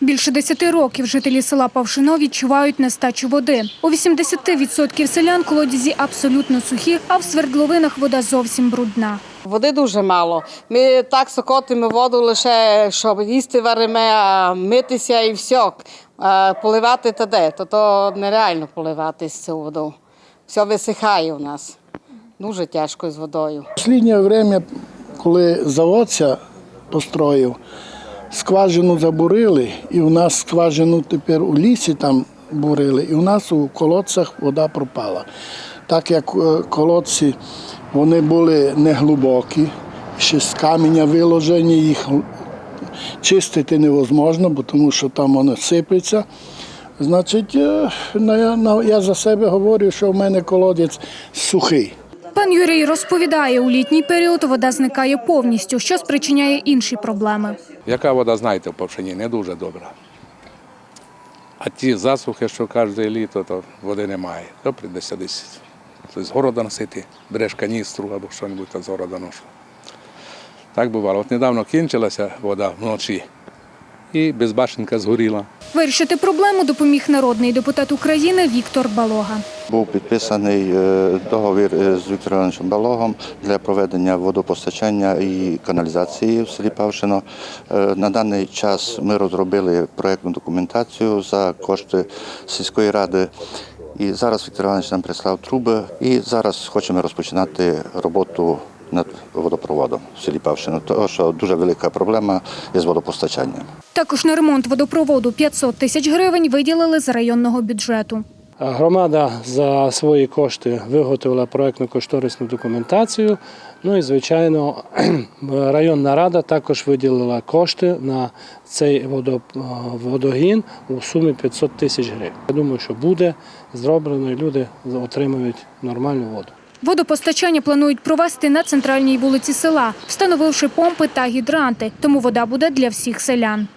Більше 10 років жителі села Павшино відчувають нестачу води. У 80% селян колодязі абсолютно сухі, а в свердловинах вода зовсім брудна. Води дуже мало. Ми так сокотимо воду лише, щоб їсти варимо, а митися і все. А поливати та де, то, то нереально поливати з цю воду. Все висихає у нас. Дуже тяжко з водою. Останнє время, коли заводця построїв, скважину забурили, і у нас скважину тепер у лісі там бурили, і у нас у колодцях вода пропала. Так як е, колодці вони були неглибокі, ще з каменя виложені, їх чистити невозможно, бо тому що там воно сипеться. Значить, е, я за себе говорю, що в мене колодець сухий. Пан Юрій розповідає, у літній період вода зникає повністю, що спричиняє інші проблеми. Яка вода, знаєте, в Повшині, не дуже добра. А ті засухи, що кожне літо, то води немає. То прийдеться десь з города носити, береш каністру або щось з города ношу. Так бувало. От недавно кінчилася вода вночі, і безбашенка згоріла. Вирішити проблему допоміг народний депутат України Віктор Балога. Був підписаний е, договір е, з Віктором Івановичем Балогом для проведення водопостачання і каналізації в селі Павшино. Е, На даний час ми розробили проєктну документацію за кошти сільської ради. І зараз Віктор Іванович нам прислав труби. І зараз хочемо розпочинати роботу над водопроводом в селі Павшино, тому що дуже велика проблема із водопостачанням. Також на ремонт водопроводу 500 тисяч гривень виділили з районного бюджету. Громада за свої кошти виготовила проектну кошторисну документацію. Ну і звичайно, районна рада також виділила кошти на цей водо- водогін у сумі 500 тисяч гривень. Я думаю, що буде зроблено, і люди отримають нормальну воду. Водопостачання планують провести на центральній вулиці села, встановивши помпи та гідранти, тому вода буде для всіх селян.